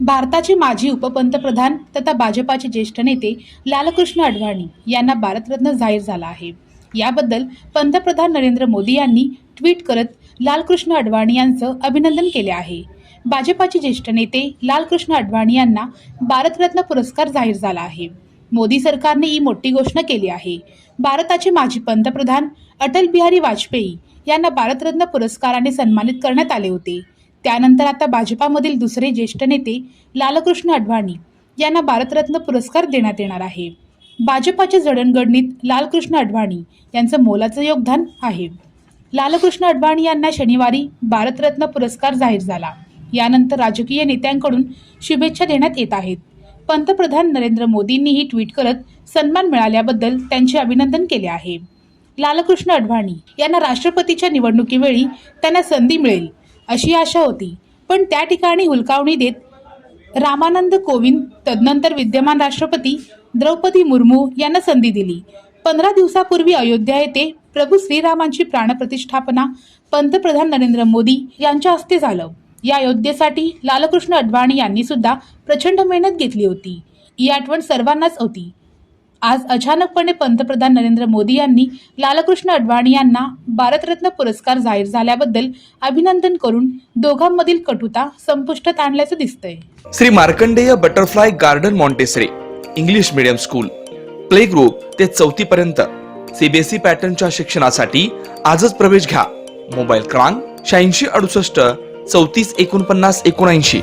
भारताचे माजी उपपंतप्रधान तथा भाजपाचे ज्येष्ठ नेते लालकृष्ण अडवाणी यांना भारतरत्न जाहीर झाला आहे. याबद्दल पंतप्रधान नरेंद्र मोदी यांनी ट्विट करत लालकृष्ण अडवाणी यांचं अभिनंदन केले आहे. भाजपाचे ज्येष्ठ नेते लालकृष्ण अडवाणी यांना भारतरत्न पुरस्कार जाहीर झाला आहे. मोदी सरकारने ही मोठी घोषणा केली आहे. भारताचे माजी पंतप्रधान अटल बिहारी वाजपेयी यांना भारतरत्न पुरस्काराने सन्मानित करण्यात आले होते. त्यानंतर आता भाजपामधील दुसरे ज्येष्ठ नेते लालकृष्ण अडवाणी यांना भारतरत्न पुरस्कार देण्यात येणार आहे. भाजपाच्या जडणघडणीत लालकृष्ण अडवाणी यांचं मोलाचं योगदान आहे. लालकृष्ण अडवाणी यांना शनिवारी भारतरत्न पुरस्कार जाहीर झाला. यानंतर राजकीय नेत्यांकडून शुभेच्छा देण्यात येत आहेत. पंतप्रधान नरेंद्र मोदींनीही ट्विट करत सन्मान मिळाल्याबद्दल त्यांचे अभिनंदन केले आहे. लालकृष्ण अडवाणी यांना राष्ट्रपतीच्या निवडणुकीवेळी त्यांना संधी मिळेल. अशी आशा होती. पण त्या ठिकाणी हुलकावणी देत रामानंद कोविंद तदनंतर विद्यमान राष्ट्रपती द्रौपदी मुर्मू यांना संधी दिली. पंधरा दिवसापूर्वी अयोध्या येथे प्रभू श्रीरामांची प्राणप्रतिष्ठापना पंतप्रधान नरेंद्र मोदी यांच्या हस्ते झालं. या अयोध्येसाठी लालकृष्ण अडवाणी यांनी सुद्धा प्रचंड मेहनत घेतली होती. ही आठवण सर्वांनाच होती. आज अचानकपणे पंतप्रधान नरेंद्र मोदी यांनी लालकृष्ण अडवाणी यांना भारतरत्न पुरस्कार जाहीर झाल्याबद्दल अभिनंदन करून दोघांमधील कटुता संपुष्टात आणल्याचं दिसतंय. Shri Markandeya butterfly garden Montessori English medium school play group ते चौथी पर्यंत सीबीएसई पॅटर्नच्या शिक्षणासाठी आजच प्रवेश घ्या. मोबाईल क्रमांक शहाऐंशी अडुसष्ट चौतीस एकोणपन्नास एकोणऐंशी.